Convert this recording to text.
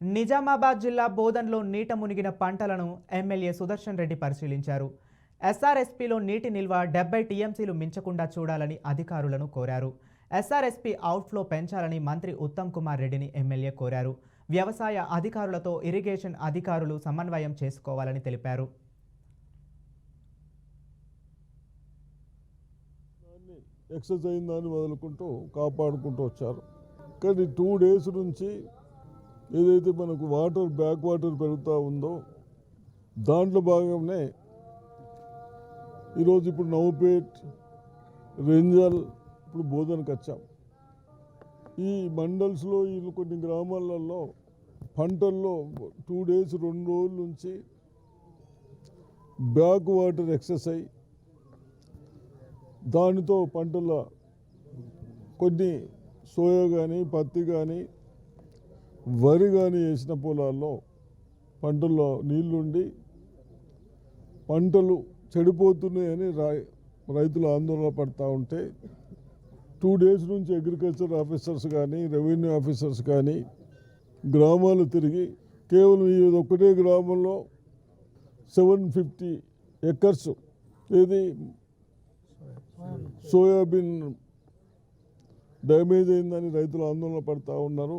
నిజామాబాద్ జిల్లా బోధన్లో నీట మునిగిన పంటలను ఎమ్మెల్యే సుదర్శన్ రెడ్డి పరిశీలించారు. ఎస్ఆర్ఎస్పీలో నీటి నిల్వ డెబ్బై టీఎంసీలు మించకుండా చూడాలని అధికారులను కోరారు. ఎస్ఆర్ఎస్పీ అవుట్ఫ్లో పెంచాలని మంత్రి ఉత్తమ్ కుమార్ రెడ్డిని ఎమ్మెల్యే కోరారు. వ్యవసాయ అధికారులతో ఇరిగేషన్ అధికారులు సమన్వయం చేసుకోవాలని తెలిపారు. ఎక్సర్సైజ్ దాన్ని వదులుకుంటూ కాపాడుకుంటూ వచ్చారు. కానీ టూ డేస్ నుంచి ఏదైతే మనకు వాటర్ బ్యాక్ వాటర్ పెరుగుతూ ఉందో దాంట్లో భాగంగానే ఈరోజు ఇప్పుడు నవ్వుపేట్ రెంజల్ ఇప్పుడు బోధనకు వచ్చాం. ఈ మండల్స్లో ఈ కొన్ని గ్రామాలలో పంటల్లో టూ డేస్ రెండు రోజుల నుంచి బ్యాక్ వాటర్ ఎక్సెస్ దానితో పంటల కొన్ని సోయా కానీ పత్తి కానీ వరి కానీ వేసిన పొలాల్లో పంటల్లో నీళ్ళుండి పంటలు చెడిపోతున్నాయని రైతులు ఆందోళన పడతా ఉంటే టూ డేస్ నుంచి అగ్రికల్చర్ ఆఫీసర్స్ కానీ రెవెన్యూ ఆఫీసర్స్ కానీ గ్రామాలు తిరిగి కేవలం ఈ ఒక్కటే గ్రామంలో సెవెన్ ఫిఫ్టీ ఎకర్స్ ఏది సోయాబీన్ డ్యామేజ్ అయిందని రైతులు ఆందోళన పడతా ఉన్నారు.